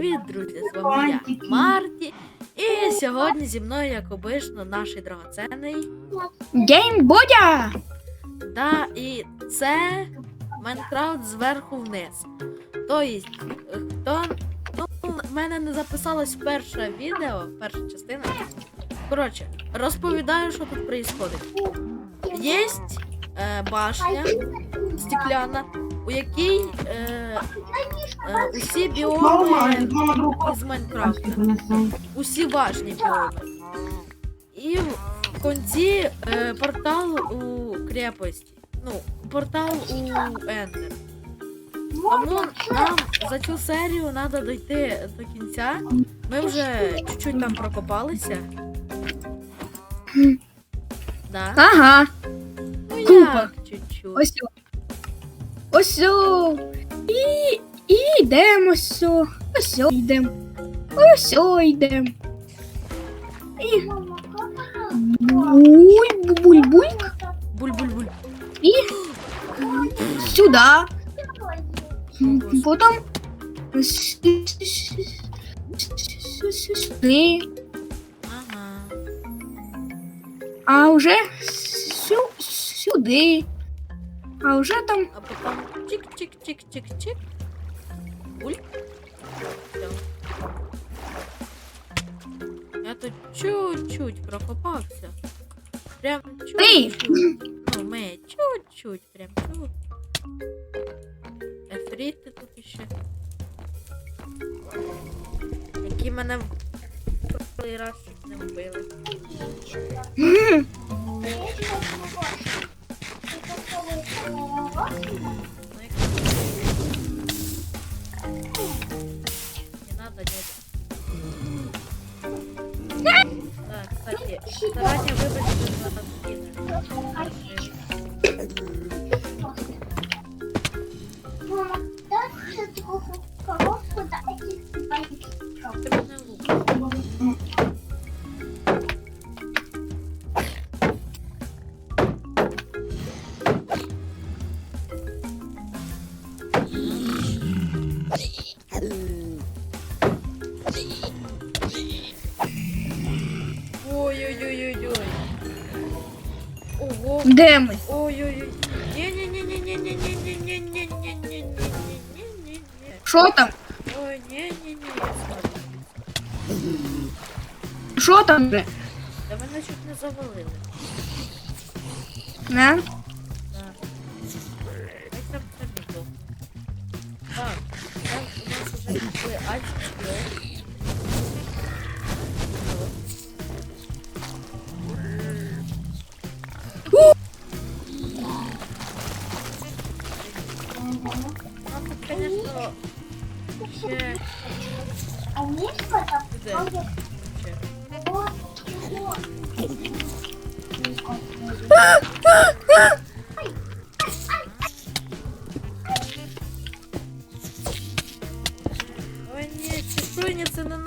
привіт, друзі! З вами я, Марті. І сьогодні зі мною, як обично, наш драгоценний. Гейм Бодя! Да, і це Майнкрафт зверху вниз. Тобто, хто. Ну, в мене не записалось перше відео, перша частина. Коротше, розповідаю, що тут відбувається. Є е, башня стекляна, у якій е, е, усі біоми із Майнкрафта. Усі важні біоми. І в кінці е, портал у крепості. Ну, портал у Ендер. Тому нам за цю серію треба дойти до кінця. Ми вже чуть-чуть там прокопалися. Да. Ага, Ну купа. як чуть-чуть. ось. Ось. о. І, і йдемо ось. о. Ось о, йдемо. Ось о, йдемо. І... Буй, бубуль, буй. Буль-буль-буль. І сюди. Потім сюди. Ага. А вже сю, сюди. А вже там А потім чик-чик-чик-чик-чик. Буль. Все. Я тут чуть-чуть прокопався. Прям Ей! чуть-чуть. Ну, ми чуть-чуть, прям чуть. Ефріти тут іще. Які мене в прошлий раз чуть не вбили. Не надо, дядя. Да, кстати, заранее выбросить на скины. Мама, дай де ми? Там? Що там вже? Да мене чуть не завалили. Не? Да. Хай там це було. Так, там у нас уже пішли альфа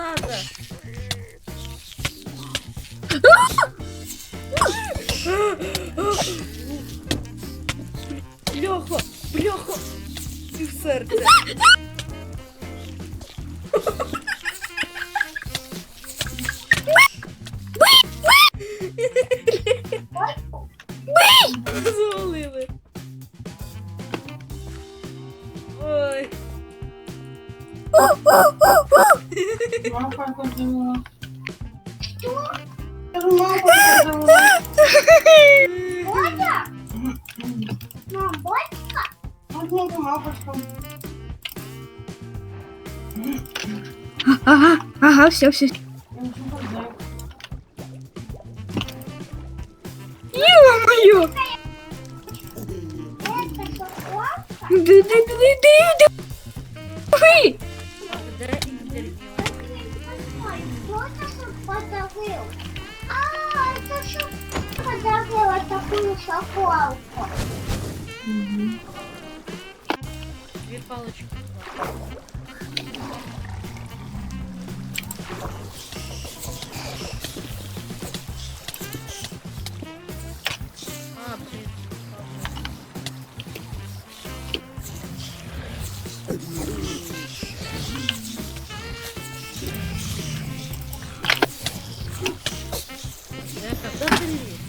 nerede? Мама подумала. Мама подумала. Боля? Мам, Болька? Вот это мамушка. Ага, ага, все, все. шоколадку. Угу. Две палочки. А, блин. Да, когда ты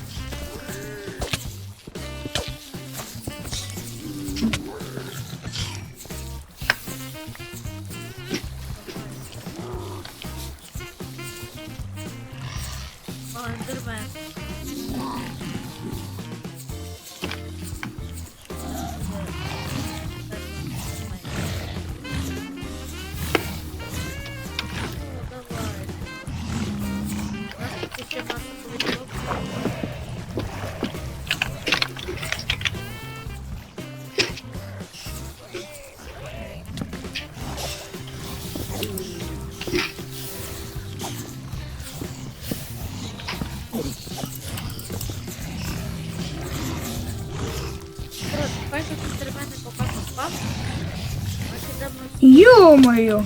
Ё-моё!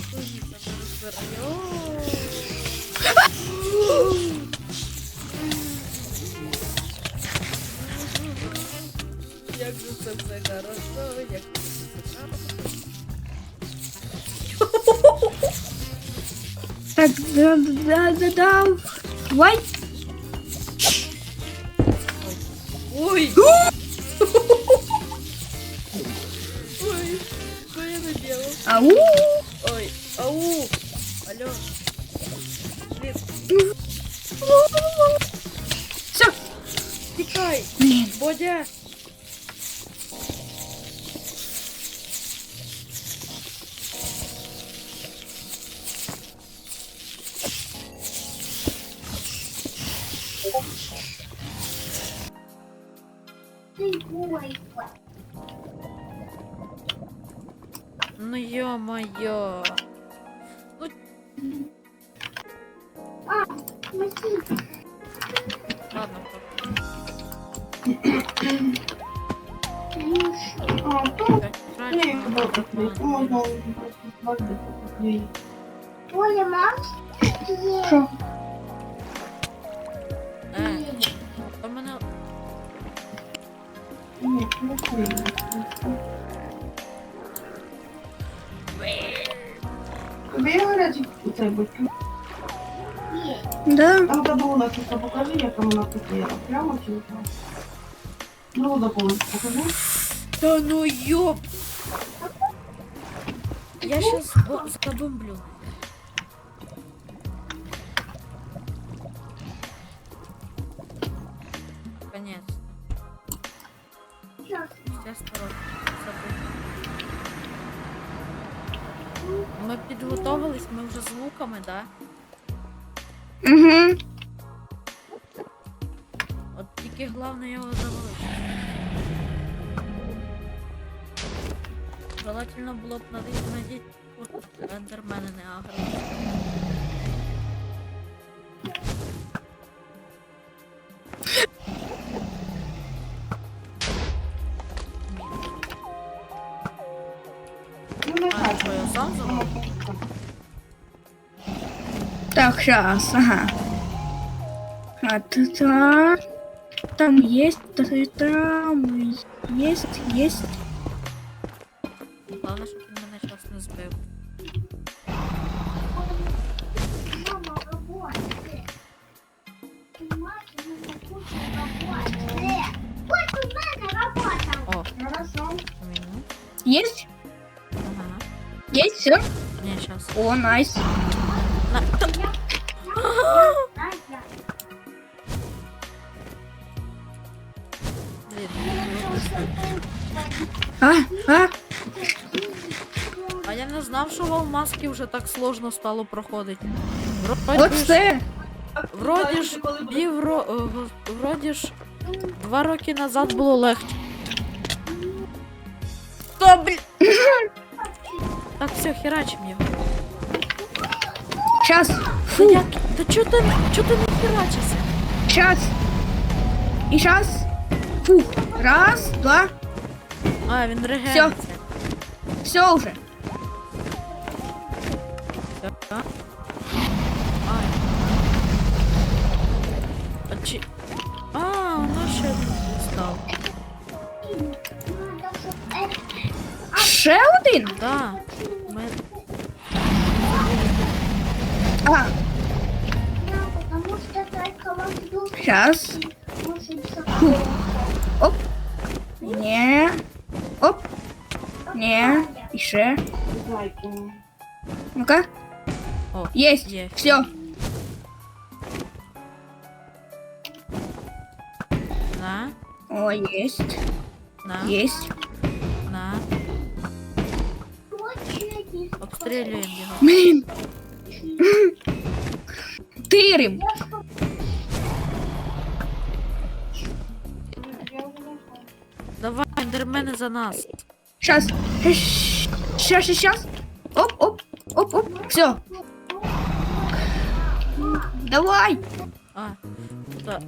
Як же це все хорошо, як же це хорошо. Так, да, да, да, да. Давай. Ой! Ой, что я наделал? Ау. Алло. Все. Тікай. Блін. Бодя. Ну ё-моё. А. Оля, Макс. Е, то мене... Тобі є гарячий цей батько? Є. Да. Там забула, що покажи, як вона купила. Прямо чи так? Ну, доповнити покажи. Да ну ёб! Я сейчас скобомблю. Конец. Осторожно. Забудь. Ми підготовились, ми вже з луками, да? Угу. Тільки головне його завалити. Желательно було б надіть ендермени не агро. Так, сейчас, ага. А тут а, там есть, т- там есть, есть. Головне, щоб він мене час не збив. Мама, роботи. Мати, мене куча роботи. Ось у мене робота. О, Хорошо. міну. Есть, Ага. есть, все. Ні, щас. О, найс. На, та... А, а, А я не знав, що в Алмазки вже так сложно стало проходити. Вроді ж, оце. вроді ж, півро... е, вроді ж, два роки назад було легче. Та, блін. Так, все, херачим його. Сейчас, Та фу, як? Та чо ти, чо ти не херачишся? сейчас. И сейчас. Фу, раз, два, А, він регениться. все уже. Так. Ай. А чи... А, воно ще не став. Ще один. Да. Ми... А, сейчас. Фу. Оп. Не. Оп. Не, еще. Ну-ка. Есть. есть. Все. На. О, есть. На. Есть. На. Обстреливаем его. Блин. Тырим. ендермени за нас. Сейчас. Сейчас, сейчас. Оп, оп, оп, оп. Все. Давай. А, куда?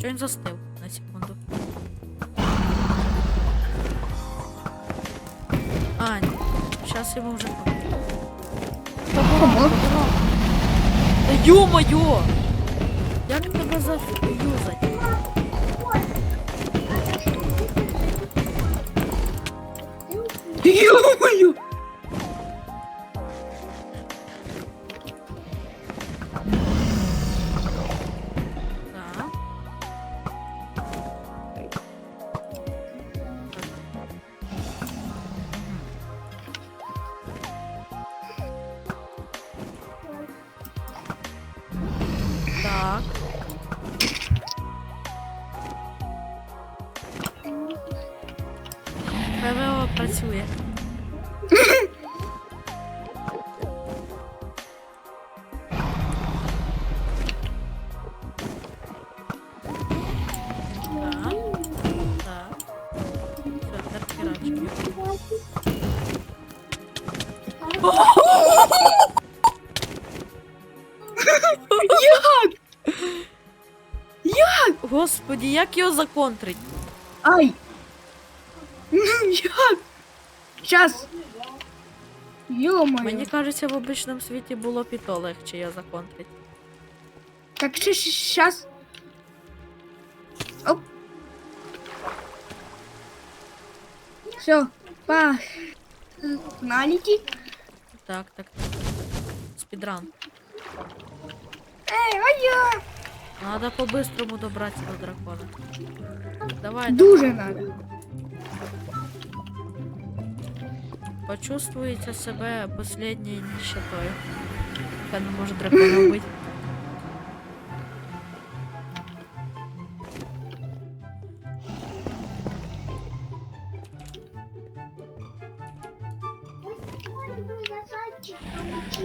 Чого він застив на секунду? А, ні. Зараз йому вже по- Помог. Та ё-моё! Як тебе заюзать? Ё-моё. Yulho! Господи, як його законтрить? Ай. Як? Сейчас. Ё-моё. Мені кажеться, в обичному світі було б і то легче його законтрить. Так, сейчас. Оп. Все, па. Налети. Так, так, так. Спідран. Эй, а я. Надо по-быстрому добратися до дракона. Давай, Дуже надо. почувствуйте себе последньою нищетою. Яка не може дракона вбити.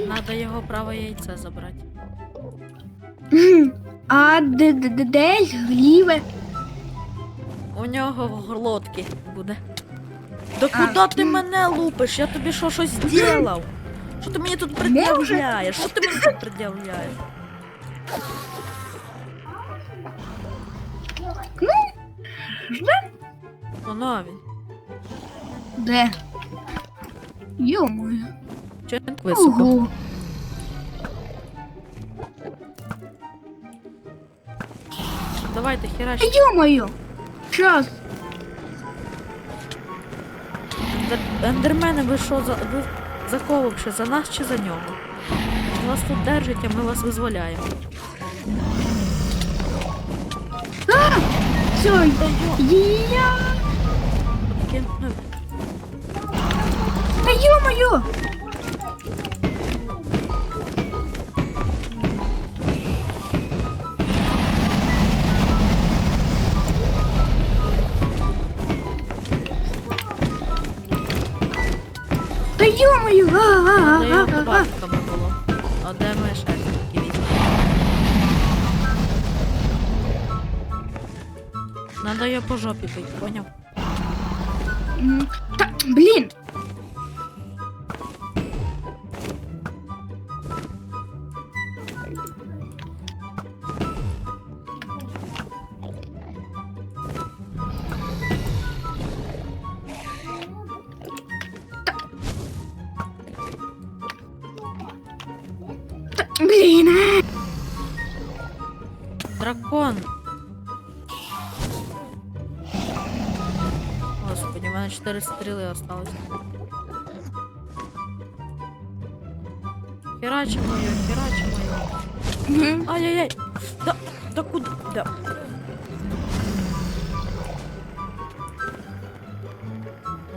Надо його праве яйце забрати. А де, де, де, де? У нього в горлотки буде. Да А. куди ти мене лупиш? Я тобі що щось зробив? Що ти мені тут пред'являєш? Що ти мені тут пред'являєш? Воно він. Де? Йо-моє. Так високо? Ого. Давайте херач. Щас. Ендер... Ендермени, ви що за. Ви за кого? За нас чи за нього? Вас тут держать, а ми вас визволяємо. А! Все. Я. Таке, ну, Та йо-моє. Та йо-моє. Де його А-а-а-а-а. було. А де ми такі візьмемо? Надо його по жопі бити, поняв? Та, блін. Дракон! Господи, у мене 4 стріли осталось. Херачимо його, херачимо його. Мгм. Ай-яй-яй! Да, да куда? Да.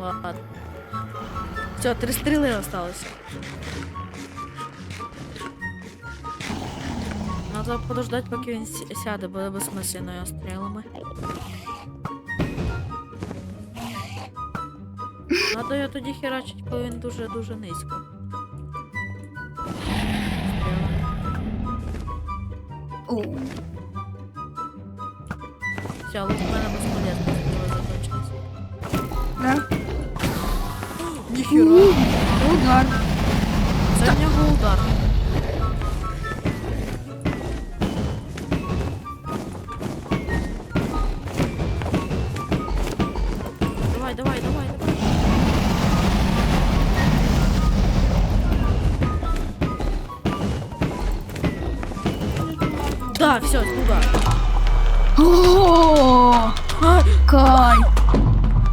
Ладно. Все, три стріли осталось. Надо подождать, поки він сяде, буде безсмисленною стрілами. Надо його тоді херачить, коли він дуже-дуже низько. Стрілами. О, Все, але в мене безполезно стріли да. Ніхіра. Удар. Це в нього удар. Да, все, удар. О, кай.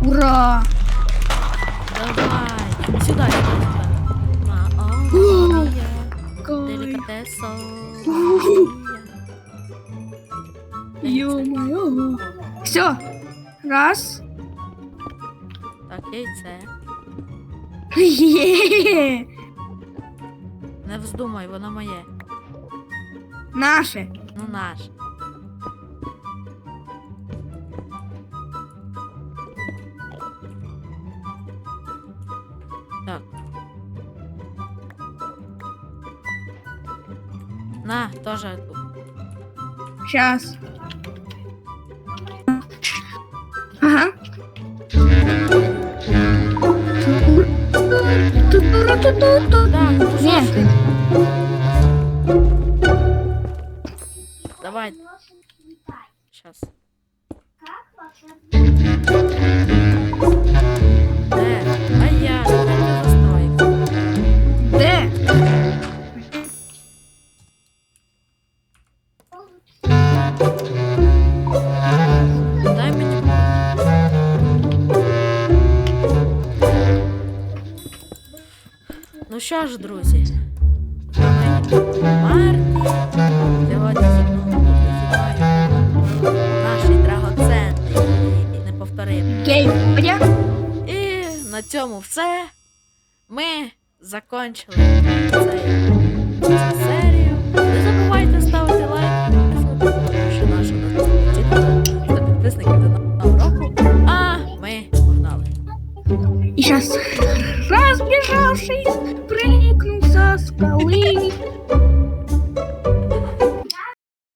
Ура. давай. Сюда, сюда, сюда. Делікатесо. Ё-моё. Все. Раз. Так, яйце. Є. Не вздумай, воно моє. Наше. Ну наш. Так. На, тоже. Сейчас. Ага. Ту-ту-ру-ту-ту-ту. Так, Давай, сейчас. Как ваша Де? А я, де ти застроїв? Де? Дай мені. Ну що ж, друзі, з вами Марті. Сьогодні Гейм. І на цьому все. Ми закончили цю серію. Не забувайте ставити лайк, на нашу наступну та підписників до нового року. А ми погнали. И сейчас, разбежавшись, прыгнул со скалы,